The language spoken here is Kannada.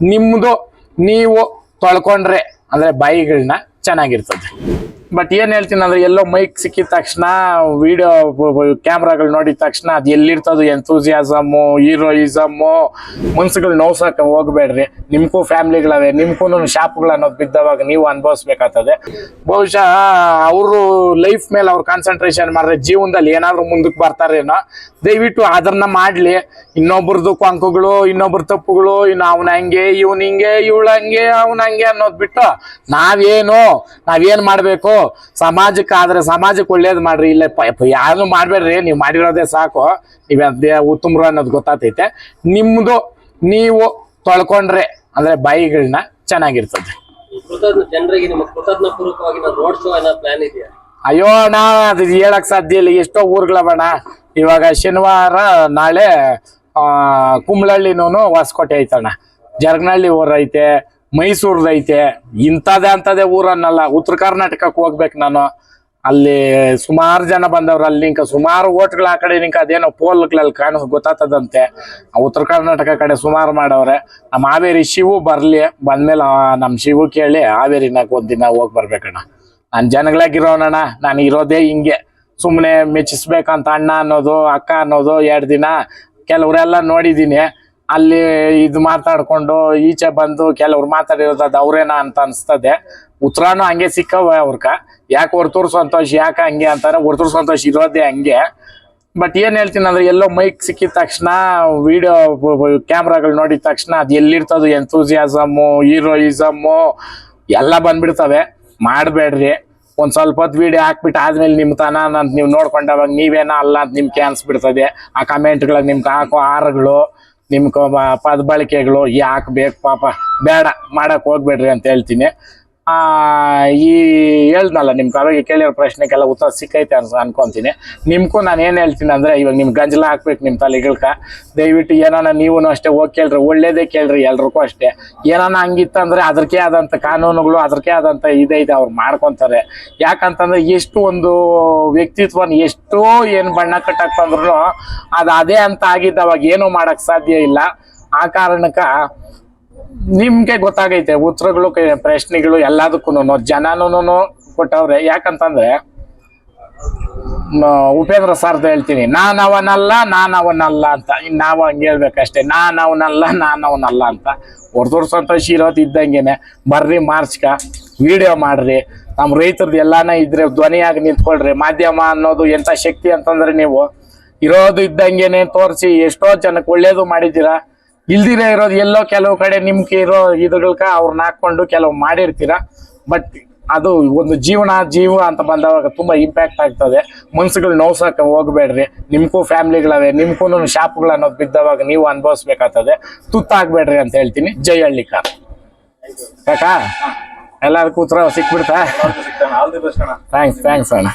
ನಿಮ್ದು ನೀವು ತೊಳ್ಕೊಂಡ್ರೆ ಅಂದ್ರೆ ಬಾಯಿಗಳನ್ನ ಚೆನ್ನಾಗಿರ್ತದೆ. ಬಟ್ ಏನ್ ಹೇಳ್ತೀನಿ ಅಂದ್ರೆ ಎಲ್ಲೋ ಮೈಕ್ ಸಿಕ್ಕಿದ ತಕ್ಷಣ ವಿಡಿಯೋ ಕ್ಯಾಮ್ರಾಗಳು ನೋಡಿದ ತಕ್ಷಣ ಅದು ಎಲ್ಲಿರ್ತದ ಎಂಥೂಸಿಯಾಸಮು ಹೀರೋಯಿಸಮು ಮನ್ಸುಗಳು ನೋವ್ಸಕ್ಕೆ ಹೋಗ್ಬೇಡ್ರಿ. ನಿಮ್ಗೂ ಫ್ಯಾಮಿಲಿಗಳವೆ ನಿಮ್ಗೂ ಶಾಪ್ಗಳು ಅನ್ನೋದು ಬಿದ್ದವಾಗ ನೀವು ಅನುಭವಿಸ್ಬೇಕಾಗ್ತದೆ. ಬಹುಶಃ ಅವರು ಲೈಫ್ ಮೇಲೆ ಅವ್ರು ಕಾನ್ಸಂಟ್ರೇಷನ್ ಮಾಡಿದ್ರೆ ಜೀವನದಲ್ಲಿ ಏನಾದ್ರು ಮುಂದಕ್ಕೆ ಬರ್ತಾರೇನೋ, ದಯವಿಟ್ಟು ಅದನ್ನ ಮಾಡ್ಲಿ. ಇನ್ನೊಬ್ರದ್ದು ಕೊಂಕುಗಳು, ಇನ್ನೊಬ್ರ ತಪ್ಪುಗಳು, ಇನ್ನು ಅವನ ಹಂಗೆ, ಇವನ್ ಹಿಂಗೆ, ಇವಳು ಹಂಗೆ, ಅವನ ಹಂಗೆ ಅನ್ನೋದ್ ಬಿಟ್ಟು ನಾವೇನು, ನಾವೇನ್ ಮಾಡ್ಬೇಕು? ಸಮಾಜಕ್ಕೆ ಆದ್ರೆ ಸಮಾಜಕ್ಕೆ ಒಳ್ಳೇದ್ ಮಾಡ್ರಿ ಇಲ್ಲ ಯಾರು ಮಾಡ್ಬೇಡ್ರಿ ನೀವು ಮಾಡಿರೋದೇ ಸಾಕು. ನೀವ್ ಅದೇ ಉತ್ತಮರು ಅನ್ನೋದು ಗೊತ್ತಾತೈತೆ ನಿಮ್ದು ನೀವು ತೊಳ್ಕೊಂಡ್ರೆ ಅಂದ್ರೆ ಬಾಯಿಗಳನ್ನ ಚೆನ್ನಾಗಿರ್ತದೆ. ಅಯ್ಯೋ ಅಣ್ಣ ಅದು ಹೇಳಕ್ ಸಾಧ್ಯ ಇಲ್ಲ. ಎಷ್ಟೋ ಊರ್ಗಳವಣ್ಣ. ಇವಾಗ ಶನಿವಾರ ನಾಳೆ ಆ ಕುಂಬಳಹಳ್ಳಿನೂ ಹೊಸಕೋಟೆ ಐತಣ್ಣ. ಜರ್ಗನಹಳ್ಳಿ ಊರ್ ಐತೆ ಮೈಸೂರ್ದು ಐತೆ ಇಂಥದೇ ಅಂತದೇ ಊರನ್ನಲ್ಲ, ಉತ್ತರ ಕರ್ನಾಟಕಕ್ಕೆ ಹೋಗ್ಬೇಕು ನಾನು. ಅಲ್ಲಿ ಸುಮಾರು ಜನ ಬಂದವ್ರು, ಅಲ್ಲಿ ನಿಂಕ ಸುಮಾರು ಓಟ್ಗಳು ಆ ಕಡೆ ನಿಂಕ ಅದೇನೋ ಪೋಲ್ಗಳಲ್ಲಿ ಕಾಣಿಸ್ ಗೊತ್ತಾಗ್ತದಂತೆ. ಉತ್ತರ ಕರ್ನಾಟಕ ಕಡೆ ಸುಮಾರು ಮಾಡವ್ರೆ. ನಮ್ಮ ಹಾವೇರಿ ಶಿವು ಬರಲಿ, ಬಂದ್ಮೇಲೆ ನಮ್ಮ ಶಿವು ಕೇಳಿ ಹಾವೇರಿನಾಗ ಒಂದಿನ ಹೋಗಿ ಬರ್ಬೇಕಣ್ಣ. ನಾನು ಜನಗಳಾಗಿರೋನಣ್ಣ, ನಾನು ಇರೋದೇ ಹಿಂಗೆ. ಸುಮ್ಮನೆ ಮೆಚ್ಚಿಸ್ಬೇಕಂತ ಅಣ್ಣ ಅನ್ನೋದು, ಅಕ್ಕ ಅನ್ನೋದು ಎರಡು ದಿನ. ಕೆಲವರೆಲ್ಲ ನೋಡಿದ್ದೀನಿ ಅಲ್ಲಿ ಇದು ಮಾತಾಡ್ಕೊಂಡು ಈಚೆ ಬಂದು ಕೆಲವ್ರು ಮಾತಾಡಿರೋದು ಅವ್ರೇನಾ ಅಂತ ಅನ್ಸ್ತದೆ. ಉತ್ತರಾನು ಹಂಗೆ ಸಿಕ್ಕವ ಅವ್ರಕ. ಯಾಕೆ ಹೊರ್ತೂರು ಸಂತೋಷ್, ಯಾಕೆ ಹಂಗೆ ಅಂತಾರೆ. ಹೊರ್ತೂರು ಸಂತೋಷ್ ಇರೋದೇ ಹಂಗೆ. ಬಟ್ ಏನ್ ಹೇಳ್ತೀನಿ ಅಂದ್ರೆ ಎಲ್ಲೋ ಮೈಕ್ ಸಿಕ್ಕಿದ ತಕ್ಷಣ ವಿಡಿಯೋ ಕ್ಯಾಮ್ರಾಗಳು ನೋಡಿದ ತಕ್ಷಣ ಅದು ಎಲ್ಲಿರ್ತದೋ ಎಂತೂಸಿಯಾಸಮು ಹೀರೋಯಿಸಮು ಎಲ್ಲ ಬಂದ್ಬಿಡ್ತವೆ. ಮಾಡಬೇಡ್ರಿ. ಒಂದ್ ಸ್ವಲ್ಪ ಹೊತ್ತು ವಿಡಿಯೋ ಹಾಕ್ಬಿಟ್ಟು ಆದ್ಮೇಲೆ ನಿಮ್ ತನ ಅಂತ ನೀವು ನೋಡ್ಕೊಂಡವಾಗ ನೀವೇನ ಅಲ್ಲ ಅಂತ ನಿಮ್ಗೆ ಅನ್ಸ್ಬಿಡ್ತದೆ. ಆ ಕಮೆಂಟ್ಗಳಿಗೆ ನಿಮ್ಗೆ ಹಾಕೋ ಹಾರಗಳು. ನಿಮ್ ಪದ ಬಳಕೆಗಳು ಯಾಕೆ ಬೇಕು ಪಾಪ. ಬೇಡ ಮಾಡಕ್ಕೆ ಹೋಗ್ಬೇಡ್ರಿ ಅಂತ ಹೇಳ್ತೀನಿ. ಈ ಹೇಳ್ದಲ್ಲ ನಿಮ್ಗೆ ಆರೋಗ್ಯ ಕೇಳಿರೋ ಪ್ರಶ್ನೆಗೆಲ್ಲ ಉತ್ತರ ಸಿಕ್ಕೈತೆ ಅನ್ಸ ಅನ್ಕೊಂತೀನಿ. ನಿಮ್ಗೂ ನಾನು ಏನು ಹೇಳ್ತೀನಿ ಅಂದರೆ, ಇವಾಗ ನಿಮ್ಗೆ ಗಂಜಲ ಹಾಕ್ಬೇಕು ನಿಮ್ಮ ತಲೆಗಳ್ಕ. ದಯವಿಟ್ಟು ಏನಾನ ನೀವು ಅಷ್ಟೇ ಹೋಗಿ ಕೇಳ್ರಿ, ಒಳ್ಳೇದೇ ಕೇಳ್ರಿ ಎಲ್ರಿಗೂ ಅಷ್ಟೇ. ಏನಾನ ಹಂಗಿತ್ತಂದ್ರೆ ಅದಕ್ಕೆ ಆದಂಥ ಕಾನೂನುಗಳು ಅದಕ್ಕೆ ಆದಂಥ ಇದೆ ಇದೆ ಅವ್ರು ಮಾಡ್ಕೊತಾರೆ. ಯಾಕಂತಂದ್ರೆ ಎಷ್ಟು ಒಂದು ವ್ಯಕ್ತಿತ್ವನ ಎಷ್ಟೋ ಏನು ಬಣ್ಣ ಕಟ್ಟಾಕ್ತಂದ್ರು ಅದು ಅದೇ ಅಂತ ಆಗಿದ್ದು ಅವಾಗ ಏನೂ ಮಾಡೋಕ್ಕೆ ಸಾಧ್ಯ ಇಲ್ಲ. ಆ ಕಾರಣಕ್ಕ ನಿಮ್ಗೆ ಗೊತ್ತಾಗೈತೆ, ಉತ್ತರಗಳು ಪ್ರಶ್ನೆಗಳು ಎಲ್ಲದಕ್ಕೂ ಜನನೂ ಕೊಟ್ಟವ್ರೆ. ಯಾಕಂತಂದ್ರೆ ಉಪೇಂದ್ರ ಸರ್ದು ಹೇಳ್ತೀನಿ ನಾನು ಅವನಲ್ಲ ನಾನು ಅವನಲ್ಲ ಅಂತ. ಇನ್ನು ನಾವು ಹಂಗೆ ಹೇಳ್ಬೇಕಷ್ಟೇ ನಾನು ಅವನಲ್ಲ ನಾನು ಅವನಲ್ಲ ಅಂತ. ಹೊರದೂರ್ ಸಂತೋಷ ಇರೋದು ಇದ್ದಂಗೆನೆ. ಬರ್ರಿ ಮಾರ್ಚ್ಕ, ವಿಡಿಯೋ ಮಾಡ್ರಿ. ನಮ್ಮ ರೈತರದ್ದು ಎಲ್ಲಾನ ಇದ್ರೆ ಧ್ವನಿಯಾಗಿ ನಿಂತ್ಕೊಳ್ರಿ. ಮಾಧ್ಯಮ ಅನ್ನೋದು ಎಂಥ ಶಕ್ತಿ ಅಂತಂದ್ರೆ ನೀವು, ಇರೋದು ಇದ್ದಂಗೆನೆ ತೋರಿಸಿ, ಎಷ್ಟೋ ಜನಕ್ಕೆ ಒಳ್ಳೇದು ಮಾಡಿದ್ದೀರಾ. ಇಲ್ದಿರ ಇರೋದು ಎಲ್ಲೋ ಕೆಲವು ಕಡೆ ನಿಮ್ಗೆ ಇರೋ ಇದುಗಳ್ಕ ಅವ್ರನ್ನ ಹಾಕೊಂಡು ಕೆಲವು ಮಾಡಿರ್ತೀರ. ಬಟ್ ಅದು ಒಂದು ಜೀವನ ಜೀವ ಅಂತ ಬಂದವಾಗ ತುಂಬಾ ಇಂಪ್ಯಾಕ್ಟ್ ಆಗ್ತದೆ. ಮನ್ಸುಗಳು ನೋವ್ಸಕ್ಕೆ ಹೋಗ್ಬೇಡ್ರಿ. ನಿಮ್ಗೂ ಫ್ಯಾಮಿಲಿಗಳವೆ ನಿಮ್ಗೂ ಶಾಪ್ಗಳು ಅನ್ನೋದು ಬಿದ್ದವಾಗ ನೀವು ಅನುಭವಿಸ್ಬೇಕಾಗ್ತದೆ. ತುತ್ತಾಗ್ಬೇಡ್ರಿ ಅಂತ ಹೇಳ್ತೀನಿ. ಜೈ ಹಳ್ಳಿಕಾರ್. ಕಾಕಾ ಎಲ್ಲಾರು ಕೂತ್ರ ಸಿಕ್ಬಿಡ್ತಾ? ಥ್ಯಾಂಕ್ಸ್ ಥ್ಯಾಂಕ್ಸ್ ಅಣ್ಣ.